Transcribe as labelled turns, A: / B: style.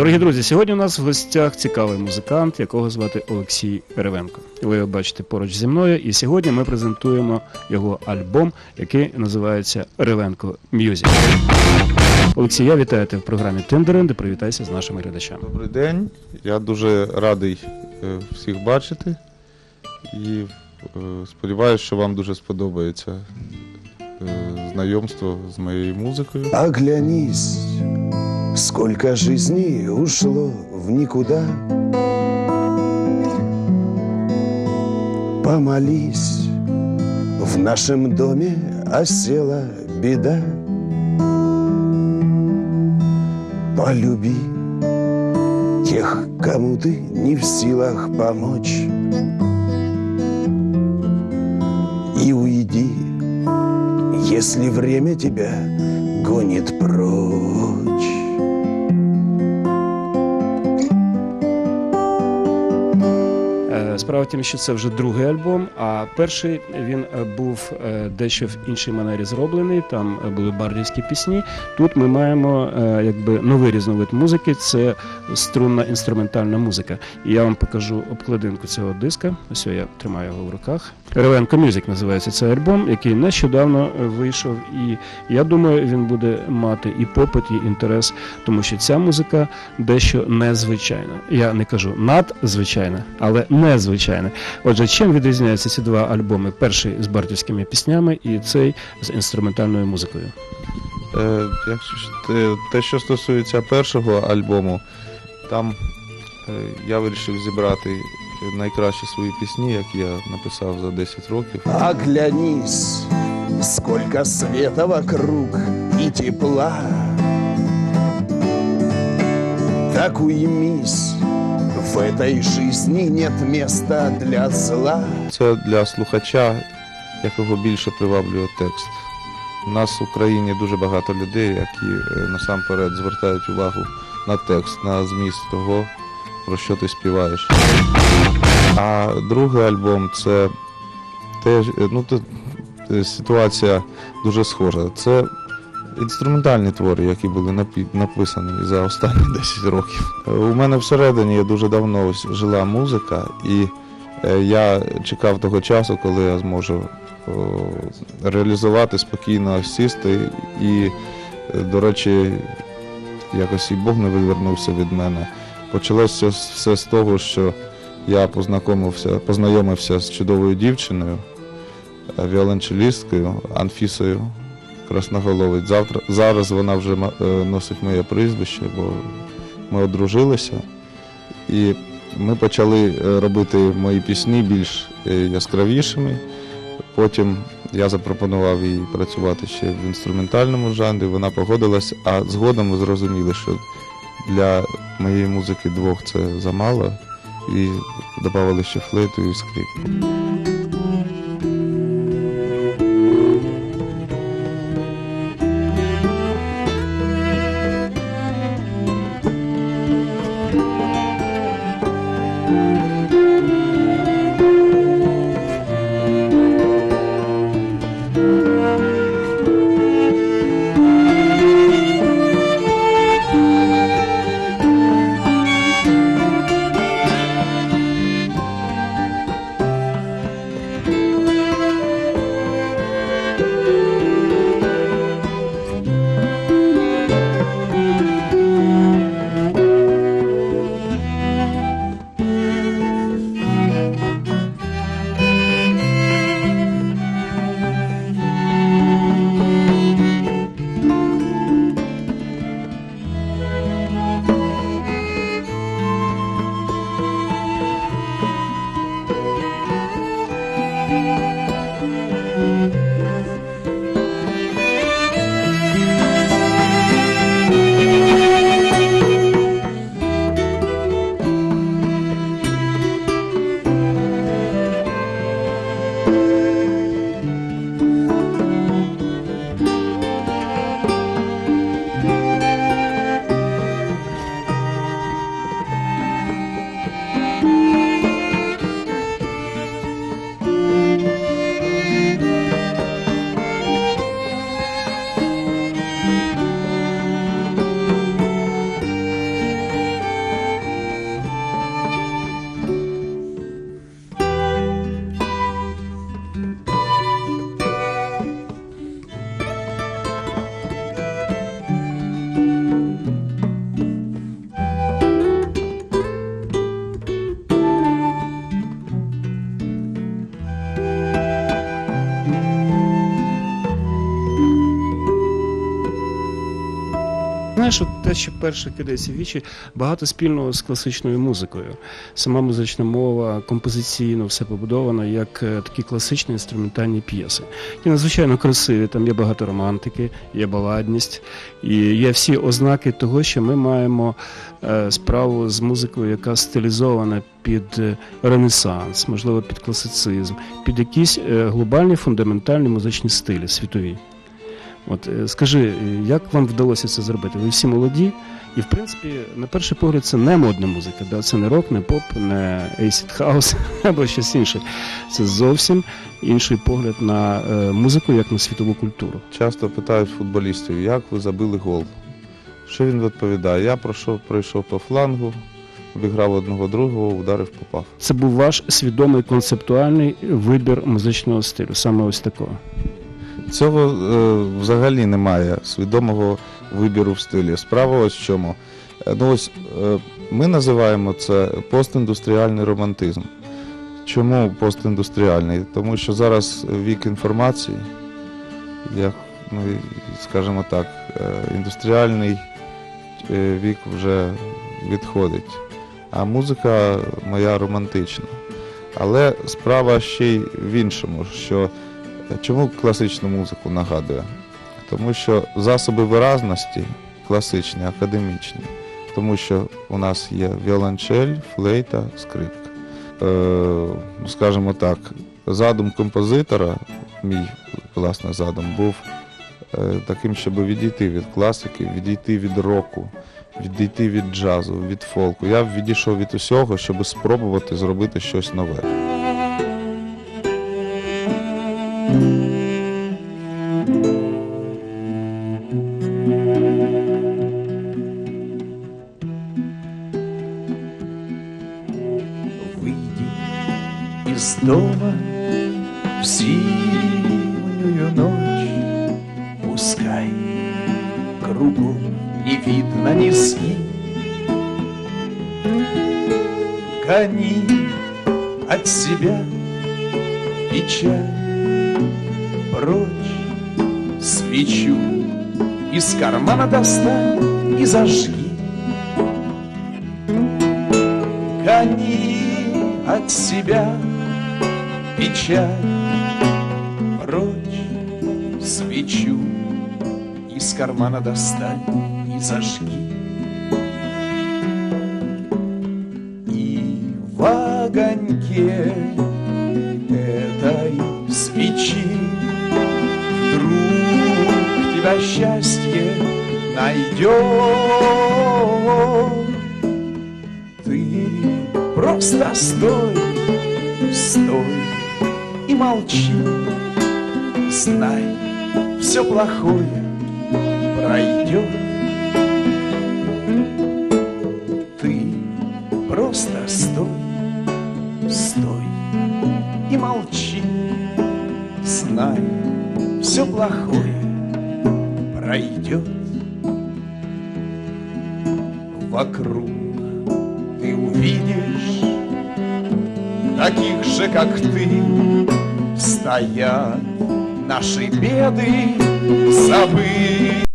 A: Дорогі друзі, сьогодні у нас в гостях цікавий музикант, якого звати Олексій Перевенко. Ви його бачите поруч зі мною, і сьогодні ми презентуємо його альбом, який називається Ревенко Мюзик. Олексій, я вітаю тебе в програмі Тендеренди. Привітайся з нашими глядачами.
B: Добрий день. Я дуже радий е, всіх бачити і е, сподіваюся, що вам дуже сподобається е, знайомство з моєю музикою.
C: Оглянись, сколько жизней ушло в никуда. Помолись, в нашем доме осела беда. Полюби тех, кому ты не в силах помочь. И уйди, если время тебя гонит прочь.
A: Справа в тім, що це вже другий альбом, а перший він е, був е, дещо в іншій манері зроблений. Там е, були бардівські пісні. Тут ми маємо е, якби новий різновид музики. Це струнна інструментальна музика. І я вам покажу обкладинку цього диска. Ось я тримаю його в руках. Ревенко Music називається цей альбом, який нещодавно е, вийшов. І я думаю, він буде мати і попит, і інтерес, тому що ця музика дещо незвичайна. Я не кажу надзвичайна, але незвичайна. Отже, чим відрізняються ці два альбоми? Перший з бартівськими піснями і цей з інструментальною музикою.
B: Е, Якщо те- що стосується першого альбому, там е, я вирішив зібрати найкращі свої пісні, які я написав за 10 років.
C: Оглянись, сколько света вокруг и тепла. Так уймись, в этой жизни нет места для зла.
B: Це для слухача, якого більше приваблює текст. У нас в Україні дуже багато людей, які е, насамперед звертають увагу на текст, на зміст того, про що ти співаєш. А другий альбом це теж е, ну, е, ситуація дуже схожа. Це інструментальні твори, які були написані за останні 10 років. У мене всередині дуже давно жила музика, і Е, Я чекав того часу, коли я зможу реалізувати спокійно сісти. І, до речі, якось і Бог не відвернувся від мене. Почалося все з того, що я познайомився, познайомився з чудовою дівчиною, е, віолончелісткою Анфісою Красноголовець. Завтра, зараз вона вже е, носить моє прізвище, бо ми одружилися. І ми почали е, робити мої пісні більш е, яскравішими. Потім я запропонував їй працювати ще в інструментальному жанрі, вона погодилась, а згодом ми зрозуміли, що для моєї музики двох це замало, і додавали ще флейту і скрипку.
A: Знаєш, от те, що перше кидається в вічі, багато спільного з класичною музикою. Сама музична мова, композиційно все побудовано як е, такі класичні інструментальні п'єси. І надзвичайно красиві. Там є багато романтики, є баладність, і є всі ознаки того, що ми маємо е, справу з музикою, яка стилізована під е, ренесанс, можливо, під класицизм, під якісь глобальні фундаментальні музичні стилі світові. От е, скажи, е, як вам вдалося це зробити? Ви всі молоді, і в принципі, на перший погляд, це не модна музика, да? це не рок, не поп, не acid house або щось інше. Це зовсім інший погляд на е, музику, як на світову культуру.
B: Часто питають футболістів, як ви забили гол. Що він відповідає? Я пройшов, пройшов по флангу, обіграв одного другого, ударив, попав.
A: Це був ваш свідомий концептуальний вибір музичного стилю, саме ось такого.
B: Цього е, взагалі немає свідомого вибіру в стилі. Справа ось в чому. Е, Ну ось е, ми називаємо це постіндустріальний романтизм. Чому постіндустріальний? Тому що зараз вік інформації, як, ну, скажімо так, е, індустріальний е, вік вже відходить, а музика моя романтична. Але справа ще й в іншому, що Чому класичну музику нагадує? Тому що засоби виразності класичні, академічні, тому що у нас є віолончель, флейта, скрипка. Е, скажімо так, задум композитора, мій власне задум, був е, таким, щоб відійти від класики, відійти від року, відійти від джазу, від фолку. Я відійшов від усього, щоб спробувати зробити щось нове.
C: Дома в зимнюю ночь, Пускай кругом не видно низги. Гони от себя печаль прочь свечу из кармана достань и зажги. Гони от себя печаль прочь свечу из кармана достань и зажги. И в огоньке этой свечи Вдруг тебя счастье найдет Ты просто стой, стой молчи. Знай, все плохое пройдет Ты просто стой, стой и молчи. Знай, все плохое пройдет Вокруг ты увидишь Таких же, как ты Стоят наши беды забыть